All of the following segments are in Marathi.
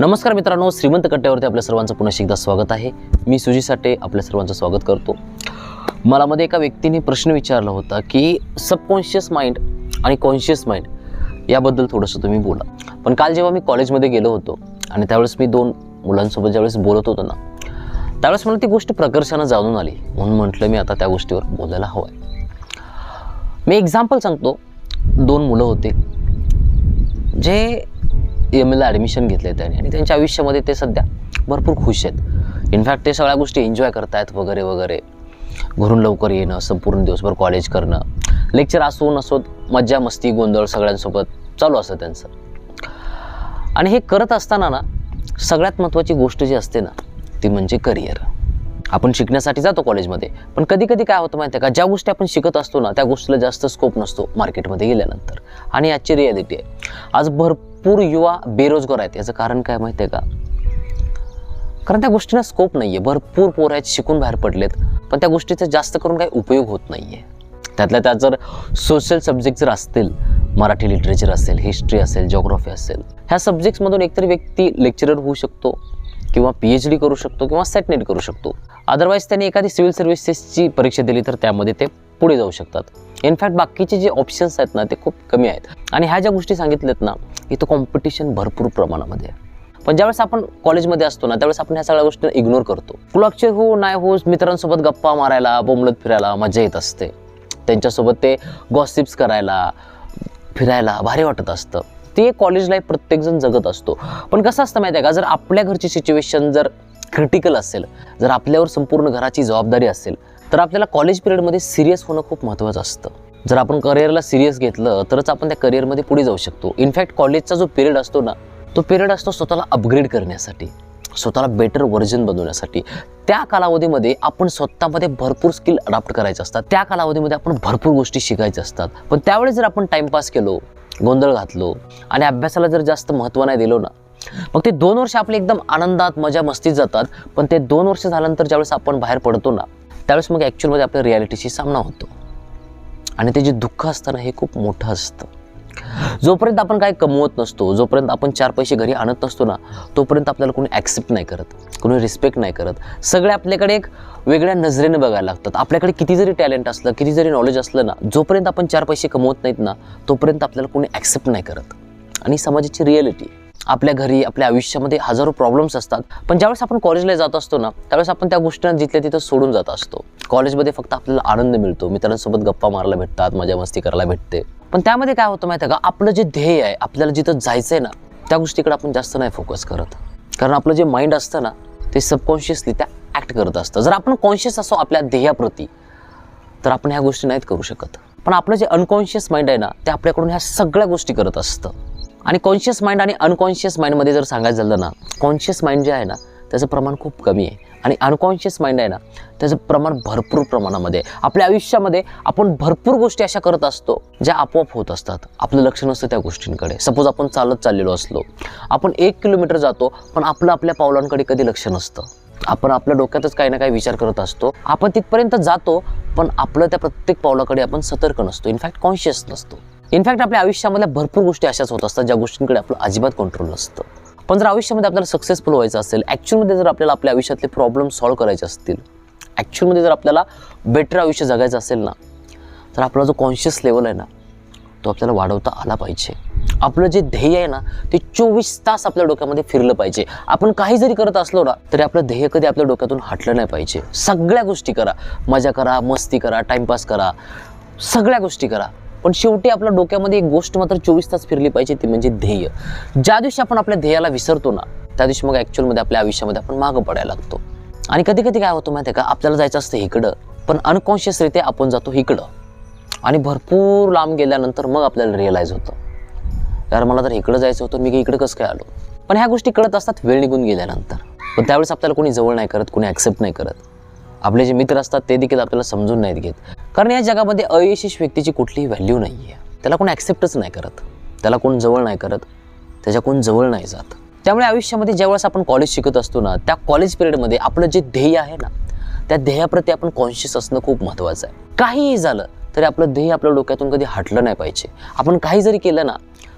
नमस्कार मित्रांनो श्रीमंत कट्ट्यावरती आपल्या सर्वांचं पुन्हा एकदा स्वागत आहे. मी सुजी साठे आपल्या सर्वांचं स्वागत करतो. मला मध्ये एका व्यक्तीने प्रश्न विचारला होता की सबकॉन्शियस माइंड आणि कॉन्शियस माइंड याबद्दल थोडंसं तुम्ही बोला. पण काल जेव्हा मी कॉलेजमध्ये गेलो होतो आणि त्यावेळेस मी दोन मुलांसोबत ज्यावेळेस बोलत होतो ना त्यावेळेस मला ती गोष्ट प्रकर्षानं जाणून आली. म्हणून म्हटलं मी आता त्या गोष्टीवर बोलायला हवं आहे मी एक्झाम्पल सांगतो. दोन मुलं होते. जे एम एला ॲडमिशन घेतले त्यांनी. आणि त्यांच्या आयुष्यामध्ये ते सध्या भरपूर खुश आहेत. इनफॅक्ट ते सगळ्या गोष्टी एन्जॉय करतायत वगैरे वगैरे. घरून लवकर येणं संपूर्ण दिवसभर कॉलेज करणं. लेक्चर असो नसोत मज्जा मस्ती गोंधळ सगळ्यांसोबत चालू असतं त्यांचं. आणि हे करत असताना ना सगळ्यात महत्त्वाची गोष्ट जी असते ना ती म्हणजे करिअर आपण शिकण्यासाठी जातो कॉलेजमध्ये. पण कधी कधी काय होतं माहिती आहे का? ज्या गोष्टी आपण शिकत असतो ना त्या गोष्टीला जास्त स्कोप नसतो मार्केटमध्ये गेल्यानंतर. आणि याची रियालिटी आहे. आज भरपूर युवा बेरोजगार आहेत. याचं कारण काय माहिती आहे का? कारण त्या गोष्टींना स्कोप नाही आहे भरपूर पोरं आहेत शिकून बाहेर पडलेत. पण त्या गोष्टीचा जास्त करून काही उपयोग होत नाही आहे त्यातल्या त्यात जर सोशल सब्जेक्ट जर असतील मराठी लिटरेचर असेल हिस्ट्री असेल जॉग्रफी असेल ह्या सब्जेक्ट्समधून एकतरी व्यक्ती लेक्चरर होऊ शकतो. किंवा पी एच डी करू शकतो किंवा सेटनेट करू शकतो. अदरवाईज त्यांनी एखादी सिव्हिल सर्व्हिसेसची परीक्षा दिली तर त्यामध्ये ते पुढे जाऊ शकतात. इनफॅक्ट बाकीचे जे ऑप्शन्स आहेत ना ते खूप कमी आहेत. आणि ह्या ज्या गोष्टी सांगितल्यात ना इथं कॉम्पिटिशन भरपूर प्रमाणामध्ये आहे. पण ज्यावेळेस आपण कॉलेजमध्ये असतो ना त्यावेळेस आपण ह्या सगळ्या गोष्टी इग्नोर करतो. कुलाक्षर हो नाही हो मित्रांसोबत गप्पा मारायला बोंबलत फिरायला मजा येत असते. त्यांच्यासोबत ते गॉसिप्स करायला फिरायला भारी वाटत असतं. ते कॉलेज लाईफ प्रत्येकजण जगत असतो. पण कसं असतं माहिती आहे का? जर आपल्या घरची सिच्युएशन जर क्रिटिकल असेल जर आपल्यावर संपूर्ण घराची जबाबदारी असेल तर आपल्याला कॉलेज पिरियडमध्ये सिरियस होणं खूप महत्त्वाचं असतं. जर आपण करिअरला सिरियस घेतलं तरच आपण त्या करिअरमध्ये पुढे जाऊ शकतो. इनफॅक्ट कॉलेजचा जो पिरियड असतो ना तो पिरियड असतो स्वतःला अपग्रेड करण्यासाठी स्वतःला बेटर व्हर्जन बनवण्यासाठी. त्या कालावधीमध्ये आपण स्वतःमध्ये भरपूर स्किल अडॉप्ट करायचे असतात. त्या कालावधीमध्ये आपण भरपूर गोष्टी शिकायच्या असतात. पण त्यावेळेस जर आपण टाइमपास केलो गोंधळ घातलो आणि अभ्यासाला जर जास्त महत्त्व नाही दिलो ना मग ते दोन वर्ष आपले एकदम आनंदात मजा मस्तीत जातात. पण ते दोन वर्ष झाल्यानंतर ज्यावेळेस आपण बाहेर पडतो ना त्यावेळेस मग ॲक्च्युअलमध्ये आपल्या रियालिटीशी सामना होतो. आणि ते जे दुःख असतं ना हे खूप मोठं असतं. जोपर्यंत आपण काय कमवत नसतो जोपर्यंत आपण चार पैसे घरी आणत नसतो ना तोपर्यंत आपल्याला कोणी ॲक्सेप्ट नाही करत कोणी रिस्पेक्ट नाही करत. सगळे आपल्याकडे एक वेगळ्या नजरेने बघायला लागतात. आपल्याकडे किती जरी टॅलेंट असलं किती जरी नॉलेज असलं ना जोपर्यंत आपण चार पैसे कमवत नाहीत ना तोपर्यंत आपल्याला कोणी ॲक्सेप्ट नाही करत. आणि समाजाची रिॲलिटी आपल्या घरी आपल्या आयुष्यामध्ये हजारो प्रॉब्लेम्स असतात. पण ज्यावेळेस आपण कॉलेजला जात असतो ना त्यावेळेस आपण त्या गोष्टींना जिथल्या तिथं सोडून जात असतो. कॉलेजमध्ये फक्त आपल्याला आनंद मिळतो. मित्रांसोबत गप्पा मारायला भेटतात मजा मस्ती करायला भेटते. पण त्यामध्ये काय होतं माहिती आहे का? आपलं जे ध्येय आहे आपल्याला जिथं जायचं आहे ना त्या गोष्टीकडे आपण जास्त नाही फोकस करत. कारण आपलं जे माइंड असतं ना ते सबकॉन्शियसली त्या ॲक्ट करत असतं. जर आपण कॉन्शियस असो आपल्या ध्येयाप्रती तर आपण ह्या गोष्टी नाहीत करू शकत. पण आपलं जे अनकॉन्शियस माइंड आहे ना ते आपल्याकडून ह्या सगळ्या गोष्टी करत असतं. आणि कॉन्शियस माइंड आणि अनकॉन्शियस माइंडमध्ये जर सांगायचं झालं ना कॉन्शियस माइंड जे आहे ना त्याचं प्रमाण खूप कमी आहे. आणि अनकॉन्शियस माइंड आहे ना त्याचं प्रमाण भरपूर प्रमाणामध्ये आहे. आपल्या आयुष्यामध्ये आपण भरपूर गोष्टी अशा करत असतो ज्या आपोआप होत असतात. आपलं लक्ष नसतं त्या गोष्टींकडे. सपोज आपण चालत चाललेलो असलो आपण एक किलोमीटर जातो पण आपलं आपल्या पावलांकडे कधी लक्ष नसतं. आपण आपल्या डोक्यातच काही ना काही विचार करत असतो. आपण तिथपर्यंत जातो पण आपलं त्या प्रत्येक पावलाकडे आपण सतर्क नसतो. इनफॅक्ट कॉन्शियस नसतो. इनफॅक्ट आपल्या आयुष्यामधल्या भरपूर गोष्टी अशाच होत असतात ज्या गोष्टींकडे आपलं अजिबात कंट्रोल नसतं. पण जर आयुष्यामध्ये आपल्याला सक्सेसफुल व्हायचं असेल ॲक्च्युअलमध्ये जर आपल्याला आपल्या आयुष्यातले प्रॉब्लेम सॉल्व्ह करायचे असतील ॲक्च्युअलमध्ये जर आपल्याला बेटर आयुष्य जगायचं असेल ना तर आपला जो कॉन्शियस लेवल आहे ना तो आपल्याला वाढवता आला पाहिजे. आपलं जे ध्येय आहे ना ते चोवीस तास आपल्या डोक्यामध्ये फिरलं पाहिजे. आपण काही जरी करत असलो ना तरी आपलं ध्येय कधी आपल्या डोक्यातून हटलं नाही पाहिजे. सगळ्या गोष्टी करा. मजा करा मस्ती करा टाइमपास करा. सगळ्या गोष्टी करा. पण शेवटी आपल्या डोक्यामध्ये एक गोष्ट मात्र चोवीस तास फिरली पाहिजे ती म्हणजे ध्येय. ज्या दिवशी आपण आपल्या ध्येयाला विसरतो ना त्या दिवशी मग ॲक्च्युअलमध्ये आपल्या आयुष्यामध्ये आपण मागं पडायला लागतो. आणि कधी कधी काय होतं माहिती आहे का? आपल्याला जायचं असतं इकडं पण अनकॉन्शियसरित्या आपण जातो इकडं. आणि भरपूर लांब गेल्यानंतर मग आपल्याला रिअलाईज होतं. यार मला तर इकडं जायचं होतं मी इकडं कसं काय आलो? पण ह्या गोष्टी कळत असतात वेळ निघून गेल्यानंतर. पण त्यावेळेस आपल्याला कोणी जवळ नाही करत कोणी ॲक्सेप्ट नाही करत. आपले जे मित्र असतात ते देखील आपल्याला समजून नाहीत घेत. कारण या जगामध्ये अयशस्वी व्यक्तीची कुठलीही व्हॅल्यू नाही आहे त्याला कोण ॲक्सेप्टच नाही करत. त्याला कोण जवळ नाही करत. त्याच्या कोण जवळ नाही जात. त्यामुळे आयुष्यामध्ये ज्यावेळेस आपण कॉलेज शिकत असतो ना त्या कॉलेज पिरियडमध्ये आपलं जे ध्येय आहे ना त्या ध्येयाप्रती आपण कॉन्शियस असणं खूप महत्त्वाचं आहे. काहीही झालं तरी आपलं ध्येय आपल्या डोक्यातून कधी हटलं नाही पाहिजे. आपण काही जरी केलं ना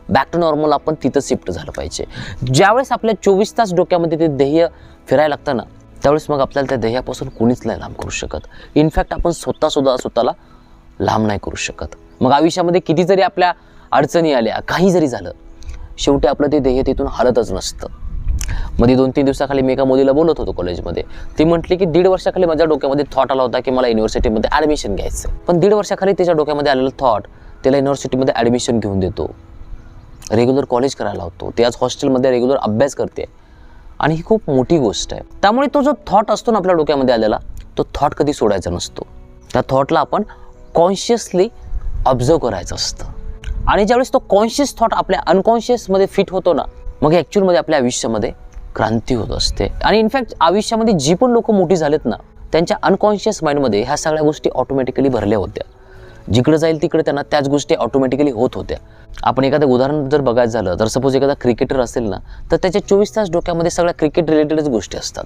बॅक टू नॉर्मल आपण तिथं शिफ्ट झालं पाहिजे. ज्यावेळेस आपल्या चोवीस तास डोक्यामध्ये ते ध्येय फिरायला लागतं ना त्यावेळेस मग आपल्याला त्या ध्येयापासून कोणीच नाही लांब करू शकत. इनफॅक्ट आपण स्वतःसुद्धा स्वतःला लांब नाही करू शकत. मग आयुष्यामध्ये किती जरी आपल्या अडचणी आल्या काही जरी झालं शेवटी आपलं ते ध्येय तिथून हलतच नसतं. मध्ये दोन तीन दिवसाखाली मी एका मुलीला बोलत होतो कॉलेजमध्ये ती म्हटली की दीड वर्षाखाली माझ्या डोक्यामध्ये थॉट आला होता की मला युनिव्हर्सिटीमध्ये ॲडमिशन घ्यायचं पण दीड वर्षाखाली तिच्या डोक्यामध्ये आलेलं थॉट त्याला युनिव्हर्सिटीमध्ये ॲडमिशन घेऊन देतो. रेग्युलर कॉलेज करायला होतो. ते आज हॉस्टेलमध्ये रेग्युलर अभ्यास करते. आणि ही खूप मोठी गोष्ट आहे. त्यामुळे तो जो थॉट असतो ना आपल्या डोक्यामध्ये आलेला तो थॉट कधी सोडायचा नसतो. त्या थॉटला आपण कॉन्शियसली ऑब्झर्व करायचं असतं. आणि ज्यावेळेस तो कॉन्शियस थॉट आपल्या अनकॉन्शियसमध्ये फिट होतो ना मग ॲक्च्युअलमध्ये आपल्या आयुष्यामध्ये क्रांती होत असते. आणि इनफॅक्ट आयुष्यामध्ये जी पण लोक मोठी झालेत ना त्यांच्या अनकॉन्शियस माइंडमध्ये ह्या सगळ्या गोष्टी ऑटोमॅटिकली भरल्या होत्या. जिकडे जाईल तिकडे त्यांना त्याच गोष्टी ऑटोमॅटिकली होत होत्या. आपण एखादं उदाहरण जर बघायचं झालं तर सपोज एखादा क्रिकेटर असेल ना तर त्याच्या चोवीस तास डोक्यामध्ये सगळ्या क्रिकेट रिलेटेडच गोष्टी असतात.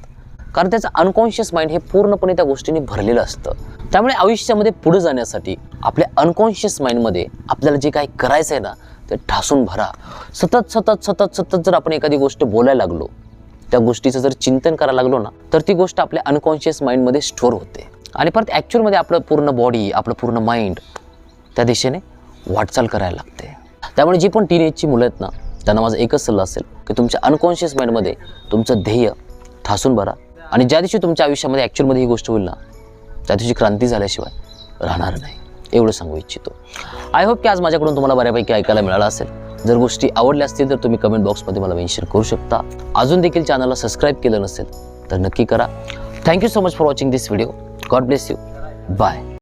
कारण त्याचं अनकॉन्शियस माइंड हे पूर्णपणे त्या गोष्टीने भरलेलं असतं. त्यामुळे आयुष्यामध्ये पुढे जाण्यासाठी आपल्या अनकॉन्शियस माइंडमध्ये आपल्याला जे काही करायचं आहे ना ते ठासून भरा. सतत सतत सतत सतत जर आपण एखादी गोष्ट बोलायला लागलो त्या गोष्टीचं जर चिंतन करायला लागलो ना तर ती गोष्ट आपल्या अनकॉन्शियस माइंडमध्ये स्टोअर होते. आणि परत ॲक्च्युअलमध्ये आपलं पूर्ण बॉडी आपलं पूर्ण माइंड त्या दिशेने वाटचाल करायला लागते. त्यामुळे जी पण टीनेजची मुलं आहेत ना त्यांना माझा एकच सल्ला असेल की तुमच्या अनकॉन्शियस माइंडमध्ये तुमचं ध्येय ठासून भरा. आणि ज्या दिवशी तुमच्या आयुष्यामध्ये ॲक्च्युअलमध्ये ही गोष्ट होईल ना त्या दिवशी क्रांती झाल्याशिवाय राहणार नाही. एवढं सांगू इच्छितो. आय होप की आज माझ्याकडून तुम्हाला बऱ्यापैकी ऐकायला मिळालं असेल. जर गोष्टी आवडल्या असतील तर तुम्ही कमेंट बॉक्समध्ये मला मेन्शन करू शकता. अजून देखील चॅनलला सबस्क्राईब केलं नसेल तर नक्की करा. Thank you so much for watching this video God bless you. Bye.